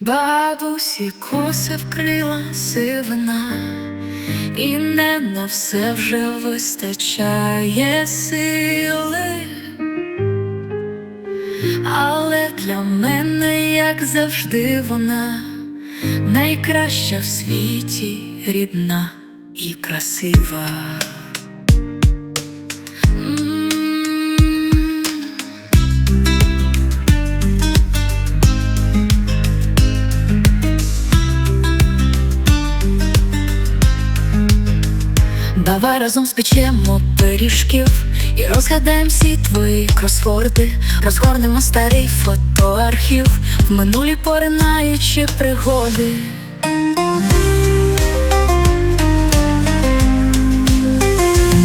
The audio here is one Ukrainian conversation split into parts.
Бабусі коси вкрила сивина, і не на все вже вистачає сили, але для мене, як завжди, вона найкраща в світі, рідна і красива. Давай разом спечемо пиріжків і розгадаємо всі твої кросворди, розгорнемо старий фотоархів, в минулі поринаючи пригоди.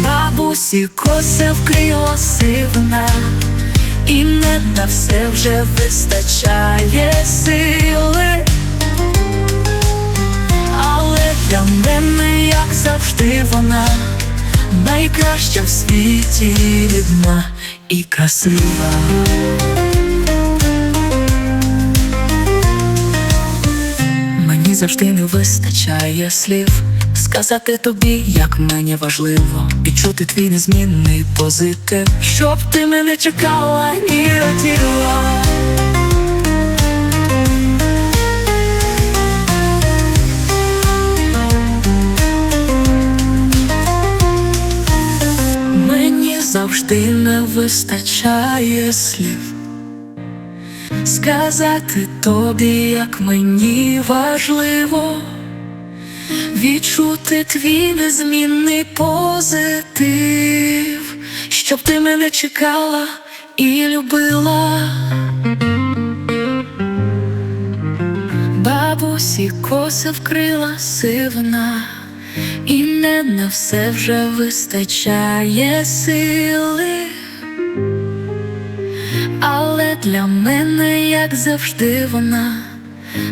Бабусі коси вкрила сивина, і не на все вже вистачає сили. Завжди, вона найкраща в світі рідна і красива. Мені завжди не вистачає слів сказати тобі, як мені важливо відчути твій незмінний позитив, щоб ти мене чекала і раділа. Завжди не вистачає слів. Сказати тобі, як мені важливо. Відчути твій незмінний позитив, щоб ти мене чекала і любила. Бабусі коси вкрила сивина, і не на все вже вистачає сили. Але для мене, як завжди, вона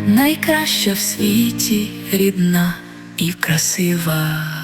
найкраща в світі, рідна і красива.